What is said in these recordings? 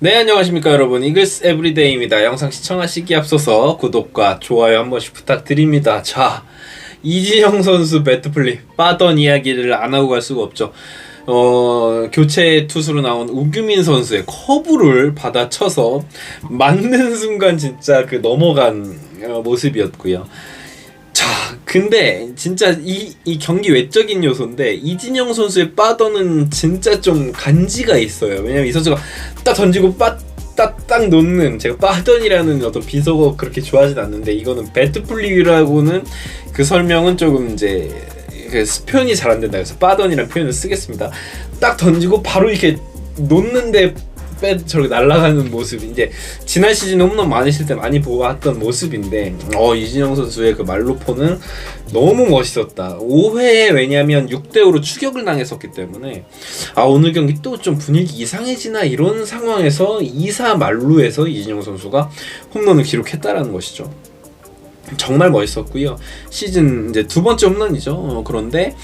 네 안녕하십니까 여러분. 이글스 에브리데이입니다. 영상 시청하시기 앞서서 구독과 좋아요 한 번씩 부탁드립니다. 자 이진영 선수 배트플립 빠던 이야기를 안 하고 갈 수가 없죠. 어 교체 투수로 나온 우규민 선수의 커브를 받아쳐서 맞는 순간 진짜 그 넘어간 어, 모습이었고요 자, 근데 진짜 이, 이 경기 외적인 요소인데 이진영 선수의 빠더는 진짜 좀 간지가 있어요. 왜냐면 이 선수가 딱 던지고 빠 딱 딱 놓는 제가 빠던이라는 어떤 비속어 그렇게 좋아하진 않는데 이거는 배트플리라고는 그 설명은 조금 이제 그 표현이 잘 안 된다 그래서 빠던이라는 표현을 쓰겠습니다. 딱 던지고 바로 이렇게 놓는데 빼 저렇게 날아가는 모습. 이제 지난 시즌 홈런 칠때 많이 보았던 모습인데 어 이진영 선수의 그 말로포는 너무 멋있었다. 5회에 왜냐면 6대 5로 추격을 당했었기 때문에 아 오늘 경기 또 좀 분위기 이상해지나 이런 상황에서 2사 말루에서 이진영 선수가 홈런을 기록했다라는 것이죠. 정말 멋있었고요. 시즌 이제 두 번째 홈런이죠. 어, 그런데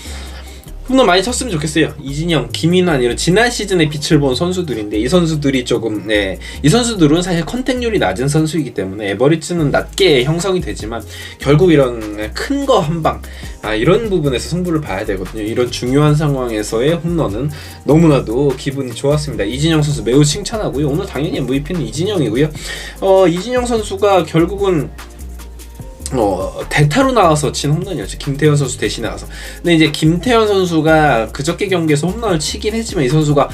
홈런 많이 쳤으면 좋겠어요. 이진영, 김인환 이런 지난 시즌에 빛을 본 선수들인데 이 선수들이 조금 네, 이 선수들은 사실 컨택률이 낮은 선수이기 때문에 에버리츠는 낮게 형성이 되지만 결국 이런 큰 거 한 방, 아, 이런 부분에서 승부를 봐야 되거든요. 이런 중요한 상황에서의 홈런은 너무나도 기분이 좋았습니다. 이진영 선수 매우 칭찬하고요. 오늘 당연히 MVP는 이진영이고요. 어, 이진영 선수가 결국은 어, 대타로 나와서 친 홈런이었죠. 김태현 선수 대신 나와서. 근데 이제 김태현 선수가 그저께 경기에서 홈런을 치긴 했지만 이 선수가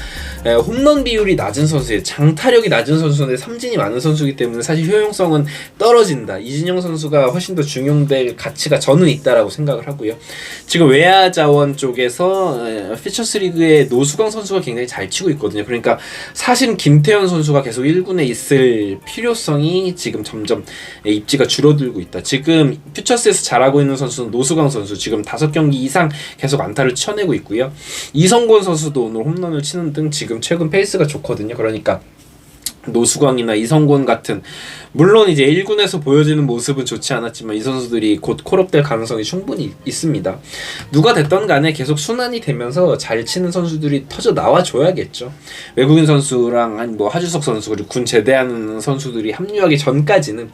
에, 홈런 비율이 낮은 선수예요. 장타력이 낮은 선수인데 삼진이 많은 선수이기 때문에 사실 효용성은 떨어진다. 이진영 선수가 훨씬 더 중용될 가치가 저는 있다라고 생각을 하고요. 지금 외야 자원 쪽에서 에, 피처스 리그의 노수광 선수가 굉장히 잘 치고 있거든요. 그러니까 사실 김태현 선수가 계속 1군에 있을 필요성이 지금 점점 입지가 줄어들고 있다. 지금 지금 퓨처스에서 잘하고 있는 선수는 노수광 선수 지금 다섯 경기 이상 계속 안타를 쳐내고 있고요. 이성곤 선수도 오늘 홈런을 치는 등 지금 최근 페이스가 좋거든요. 그러니까 노수광이나 이성곤 같은 물론 이제 1군에서 보여지는 모습은 좋지 않았지만 이 선수들이 곧 콜업될 가능성이 충분히 있습니다. 누가 됐던 간에 계속 순환이 되면서 잘 치는 선수들이 터져 나와 줘야겠죠. 외국인 선수랑 한뭐 하주석 선수 그리고 군 제대하는 선수들이 합류하기 전까지는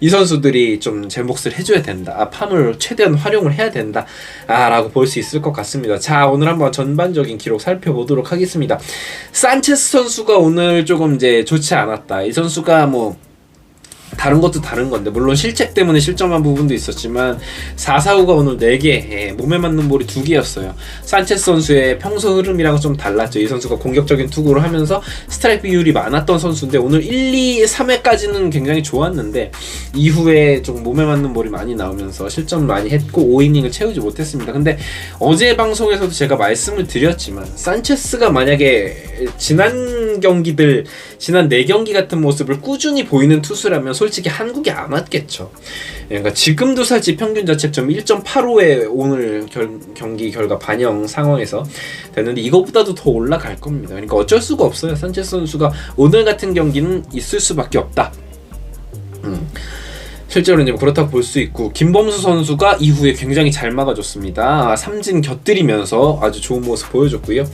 이 선수들이 좀 제 몫을 해줘야 된다. 아, 팜을 최대한 활용을 해야 된다. 아, 라고 볼 수 있을 것 같습니다. 자, 오늘 한번 전반적인 기록 살펴보도록 하겠습니다. 산체스 선수가 오늘 조금 이제 좋지 않았다. 이 선수가 뭐 다른 것도 다른 건데 물론 실책 때문에 실점한 부분도 있었지만 4, 4, 5가 오늘 4개 예, 몸에 맞는 볼이 2개였어요. 산체스 선수의 평소 흐름이랑은 좀 달랐죠. 이 선수가 공격적인 투구를 하면서 스트라이크 비율이 많았던 선수인데 오늘 1, 2, 3회까지는 굉장히 좋았는데 이후에 좀 몸에 맞는 볼이 많이 나오면서 실점 많이 했고 5이닝을 채우지 못했습니다. 근데 어제 방송에서도 제가 말씀을 드렸지만 산체스가 만약에 지난 경기들 지난 4경기 같은 모습을 꾸준히 보이는 투수라면 솔 직히 한국에 안 왔겠죠. 그러니까 지금도 사실 평균 자책점 1.85에 오늘 결, 경기 결과 반영 상황에서 됐는데 이거보다도 더 올라갈 겁니다. 그러니까 어쩔 수가 없어요. 산체스 선수가 오늘 같은 경기는 있을 수밖에 없다. 음. 실제로 이제 그렇다고 볼 수 있고 김범수 선수가 이후에 굉장히 잘 막아줬습니다. 삼진 곁들이면서 아주 좋은 모습 보여줬고요.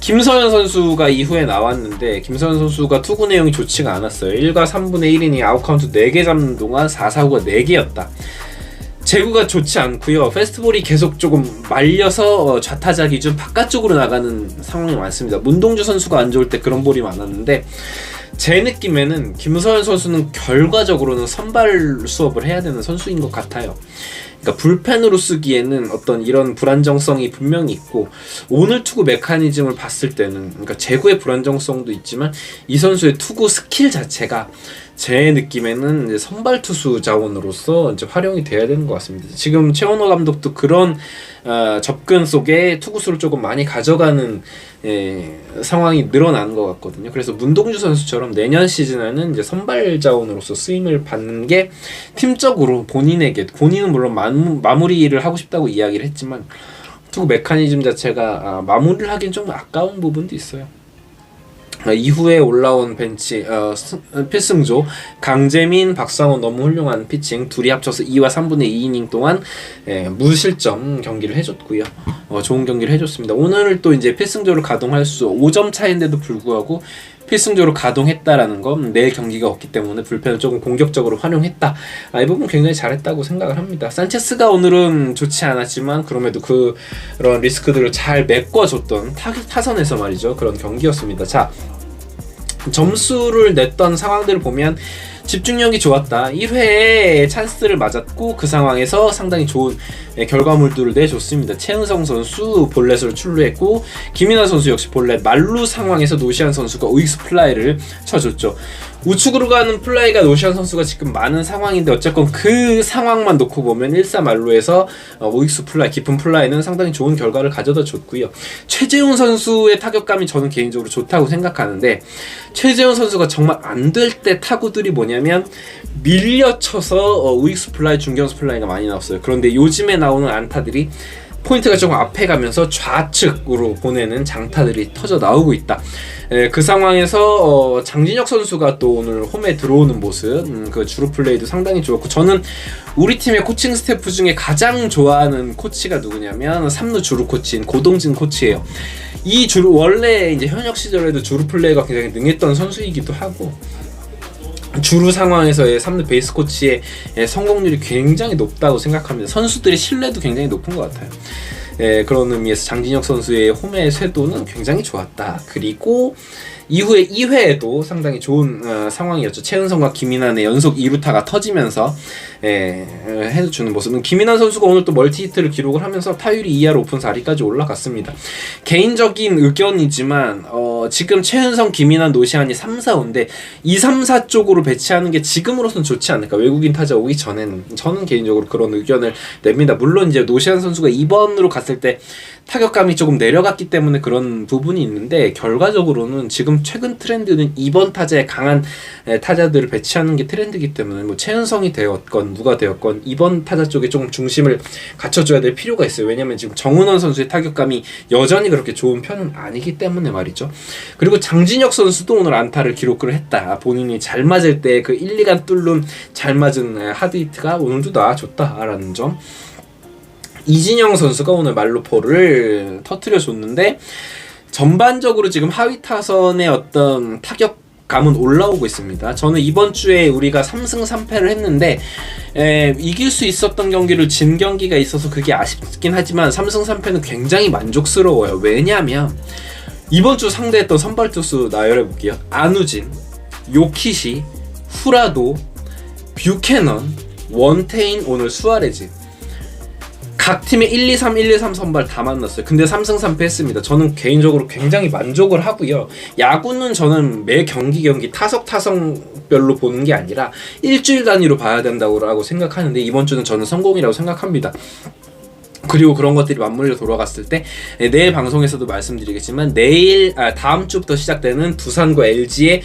김서현 선수가 이후에 나왔는데 김서현 선수가 투구 내용이 좋지가 않았어요. 1과 3분의 1이니 아웃카운트 4개 잡는 동안 4, 4구가 4개였다. 제구가 좋지 않고요. 페스트볼이 계속 조금 말려서 좌타자 기준 바깥쪽으로 나가는 상황이 많습니다. 문동주 선수가 안 좋을 때 그런 볼이 많았는데 제 느낌에는 김서현 선수는 결과적으로는 선발 수업을 해야 되는 선수인 것 같아요. 그러니까 불펜으로 쓰기에는 어떤 이런 불안정성이 분명히 있고 오늘 투구 메커니즘을 봤을 때는 그러니까 제구의 불안정성도 있지만 이 선수의 투구 스킬 자체가 제 느낌에는 이제 선발 투수 자원으로서 이제 활용이 돼야 되는 것 같습니다. 지금 최원호 감독도 그런 어, 접근 속에 투구수를 조금 많이 가져가는 예, 상황이 늘어나는 것 같거든요. 그래서 문동주 선수처럼 내년 시즌에는 이제 선발 자원으로서 쓰임을 받는 게 팀적으로 본인에게 본인은 물론 마무, 마무리를 하고 싶다고 이야기를 했지만 투구 메커니즘 자체가 아, 마무리를 하긴 좀 아까운 부분도 있어요. 어, 이후에 올라온 벤치 어, 필승조. 강재민 박상원 너무 훌륭한 피칭. 둘이 합쳐서 2와 3분의 2이닝 동안 예, 무실점 경기를 해줬고요. 어, 좋은 경기를 해줬습니다. 오늘 또 이제 필승조를 가동할 수 5점 차인데도 불구하고 필승적으로 가동했다라는 건 내일 경기가 없기 때문에 불펜을 조금 공격적으로 활용했다. 아, 이 부분 굉장히 잘했다고 생각을 합니다. 산체스가 오늘은 좋지 않았지만 그럼에도 그- 그런 리스크들을 잘 메꿔줬던 타, 타선에서 말이죠. 그런 경기였습니다. 자, 점수를 냈던 상황들을 보면 집중력이 좋았다. 1회에 찬스를 맞았고 그 상황에서 상당히 좋은 예, 결과물들을 내줬습니다. 최은성 선수 볼넷으로 출루했고 김인환 선수 역시 볼넷 말루 상황에서 노시안 선수가 오익스 플라이를 쳐줬죠. 우측으로 가는 플라이가 노시안 선수가 지금 많은 상황인데 어쨌건 그 상황만 놓고 보면 1사 말루에서 어, 오익스 플라이 깊은 플라이는 상당히 좋은 결과를 가져다 줬고요. 최재훈 선수의 타격감이 저는 개인적으로 좋다고 생각하는데 최재훈 선수가 정말 안 될 때 타구들이 뭐냐 면 밀려쳐서 어, 우익수 플라이, 중견수 플라이가 많이 나왔어요. 그런데 요즘에 나오는 안타들이 포인트가 조금 앞에 가면서 좌측으로 보내는 장타들이 터져 나오고 있다. 에, 그 상황에서 어, 장진혁 선수가 또 오늘 홈에 들어오는 모습, 음, 그 주루 플레이도 상당히 좋았고 저는 우리 팀의 코칭 스태프 중에 가장 좋아하는 코치가 누구냐면 삼루 주루 코치인 고동진 코치예요. 이 주루 원래 이제 현역 시절에도 주루 플레이가 굉장히 능했던 선수이기도 하고 주루 상황에서의 3루 베이스 코치의 예, 성공률이 굉장히 높다고 생각합니다. 선수들의 신뢰도 굉장히 높은 것 같아요. 예, 그런 의미에서 장진혁 선수의 홈의 쇄도는 굉장히 좋았다. 그리고 이후에 2회에도 상당히 좋은 어, 상황이었죠. 최은성과 김인환의 연속 2루타가 터지면서 예, 예, 해주는 모습은 김인환 선수가 오늘 또 멀티 히트를 기록을 하면서 타율이 2할 오픈 4리까지 올라갔습니다. 개인적인 의견이지만 어, 지금 최은성, 김인환, 노시안이 3, 4인데 2, 3, 4 쪽으로 배치하는 게 지금으로선 좋지 않을까. 외국인 타자 오기 전에는 저는 개인적으로 그런 의견을 냅니다. 물론 이제 노시안 선수가 2번으로 갔을 때 타격감이 조금 내려갔기 때문에 그런 부분이 있는데 결과적으로는 지금 최근 트렌드는 2번 타자에 강한 에, 타자들을 배치하는 게 트렌드이기 때문에 뭐 최은성이 되었건 누가 되었건 2번 타자 쪽에 조금 중심을 갖춰줘야 될 필요가 있어요. 왜냐면 지금 정은원 선수의 타격감이 여전히 그렇게 좋은 편은 아니기 때문에 말이죠. 그리고 장진혁 선수도 오늘 안타를 기록을 했다. 본인이 잘 맞을 때 그 1, 2간 뚫는 잘 맞은 에, 하드히트가 오늘도 나와줬다라는 점. 이진영 선수가 오늘 말로포를 터트려 줬는데 전반적으로 지금 하위 타선의 어떤 타격 감은 올라오고 있습니다. 저는 이번 주에 우리가 3승 3패를 했는데 에, 이길 수 있었던 경기를 진 경기가 있어서 그게 아쉽긴 하지만 3승 3패는 굉장히 만족스러워요. 왜냐하면 이번 주 상대했던 선발 투수 나열해 볼게요. 안우진, 요키시, 후라도, 뷰캐넌, 원테인, 오늘 수아레즈. 각 팀의 1, 2, 3, 1, 2, 3 선발 다 만났어요. 근데 3승 3패 했습니다. 저는 개인적으로 굉장히 만족을 하고요. 야구는 저는 매 경기 경기 타석 타석별로 보는 게 아니라 일주일 단위로 봐야 된다고 생각하는데 이번 주는 저는 성공이라고 생각합니다. 그리고 그런 것들이 맞물려 돌아갔을 때 예, 내일 방송에서도 말씀드리겠지만 내일 아, 다음 주부터 시작되는 두산과 LG의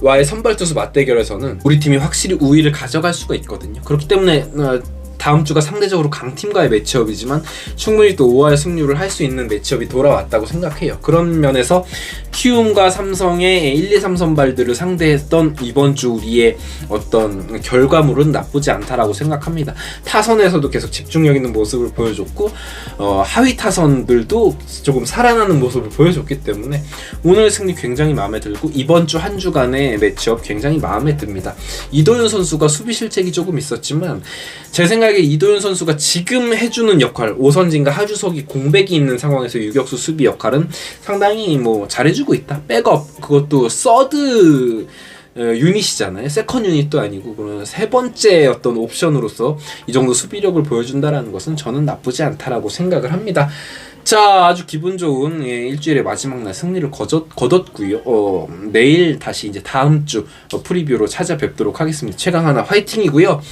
와의 선발 투수 맞대결에서는 우리 팀이 확실히 우위를 가져갈 수가 있거든요. 그렇기 때문에 어, 다음 주가 상대적으로 강팀과의 매치업이지만 충분히 또 5할 승률을 할 수 있는 매치업이 돌아왔다고 생각해요. 그런 면에서 키움과 삼성의 1, 2, 3 선발들을 상대했던 이번 주 우리의 어떤 결과물은 나쁘지 않다라고 생각합니다. 타선에서도 계속 집중력 있는 모습을 보여줬고 어, 하위 타선들도 조금 살아나는 모습을 보여줬기 때문에 오늘 승리 굉장히 마음에 들고 이번 주 한 주간의 매치업 굉장히 마음에 듭니다. 이도현 선수가 수비 실책이 조금 있었지만 제 생각에 이도현 선수가 지금 해주는 역할 오선진과 하주석이 공백이 있는 상황에서 유격수 수비 역할은 상당히 뭐 잘해주고 있다. 백업 그것도 서드 어, 유닛이잖아요. 세컨 유닛도 아니고 그런 세 번째 어떤 옵션으로서 이 정도 수비력을 보여준다라는 것은 저는 나쁘지 않다라고 생각을 합니다. 자, 아주 기분 좋은 예, 일주일의 마지막 날 승리를 거뒀, 거뒀고요. 어, 내일 다시 이제 다음 주 어, 프리뷰로 찾아뵙도록 하겠습니다. 최강 하나 화이팅이고요.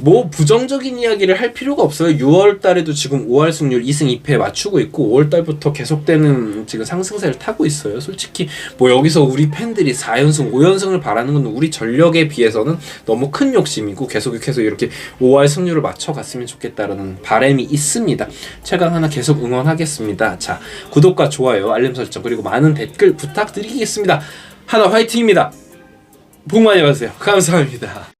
뭐 부정적인 이야기를 할 필요가 없어요. 6월 달에도 지금 5할 승률 2승 2패 맞추고 있고 5월 달부터 계속되는 지금 상승세를 타고 있어요. 솔직히 뭐 여기서 우리 팬들이 4연승, 5연승을 바라는 건 우리 전력에 비해서는 너무 큰 욕심이고 계속해서 이렇게 5할 승률을 맞춰 갔으면 좋겠다라는 바람이 있습니다. 최강 하나 계속 응원하겠습니다. 자, 구독과 좋아요, 알림 설정 그리고 많은 댓글 부탁드리겠습니다. 하나 화이팅입니다. 복 많이 받으세요. 감사합니다.